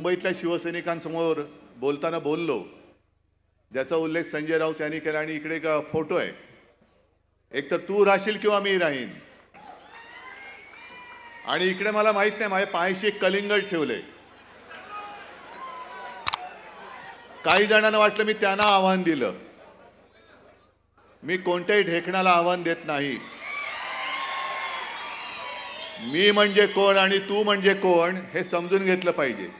मुंबईतल्या शिवसैनिकांसमोर बोलताना बोललो. ज्याचा उल्लेख संजय राऊत यांनी केला आणि इकडे एक फोटो आहे. एक तर तू राहशील किंवा मी राहीन? आणि इकडे मला माहीत नाही माझ्या पायाशी एक कलिंगड ठेवले. काही जणांना वाटलं मी त्यांना आव्हान दिलं. मी कोणत्याही ढेकणाला आव्हान देत नाही. मी म्हणजे कोण आणि तू म्हणजे कोण हे समजून घेतलं पाहिजे.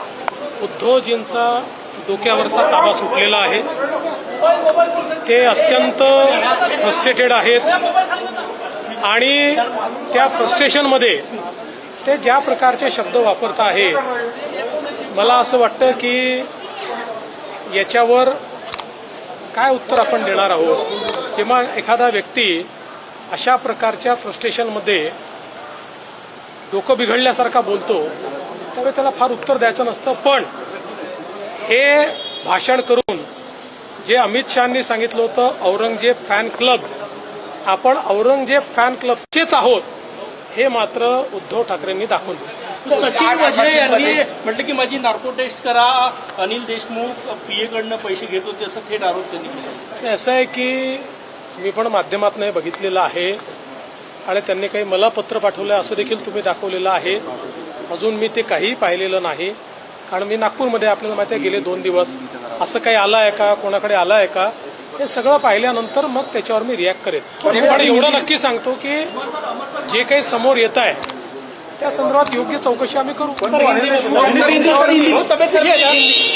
उद्धवजींचा डोक्यावरचा ताबा सुटलेला आहे. ते अत्यंत फ्रस्ट्रेटेड आहेत. आणि त्या फ्रस्ट्रेशनमध्ये ते ज्या प्रकारचे शब्द वापरत आहे मला असं वाटतं की याच्यावर काय उत्तर आपण देणार आहोत? किंवा एखादा व्यक्ती अशा प्रकारच्या फ्रस्ट्रेशनमध्ये डोकं बिघडल्यासारखा बोलतो त्यावेळी त्याला फार उत्तर द्यायचं नसतं पण हे भाषण करून जे अमित शहानी सांगितलं होतं औरंगजेब फॅन क्लब आपण औरंगजेब फॅन क्लबचेच आहोत हे मात्र उद्धव ठाकरेंनी दाखवून दिलं. सचिन वाजे यांनी म्हटलं की माझी नार्को टेस्ट करा अनिल देशमुख पीए कडनं पैसे घेत होते असं थेट आरोप त्यांनी केला असं आहे की मी पण माध्यमातून हे बघितलेलं आहे आणि त्यांनी काही मला पत्र पाठवलं असं देखील तुम्ही दाखवलेलं आहे. अजून मी ते काहीही पाहिलेलं नाही. कारण मी नागपूरमध्ये आपल्याला माहिती आहे गेले दोन दिवस. असं काही आलं आहे का? कोणाकडे आलं आहे का? हे सगळं पाहिल्यानंतर मग त्याच्यावर मी रिॲक्ट करेन. पण एवढं नक्की सांगतो की जे काही समोर येत आहे त्या संदर्भात योग्य चौकशी आम्ही करू.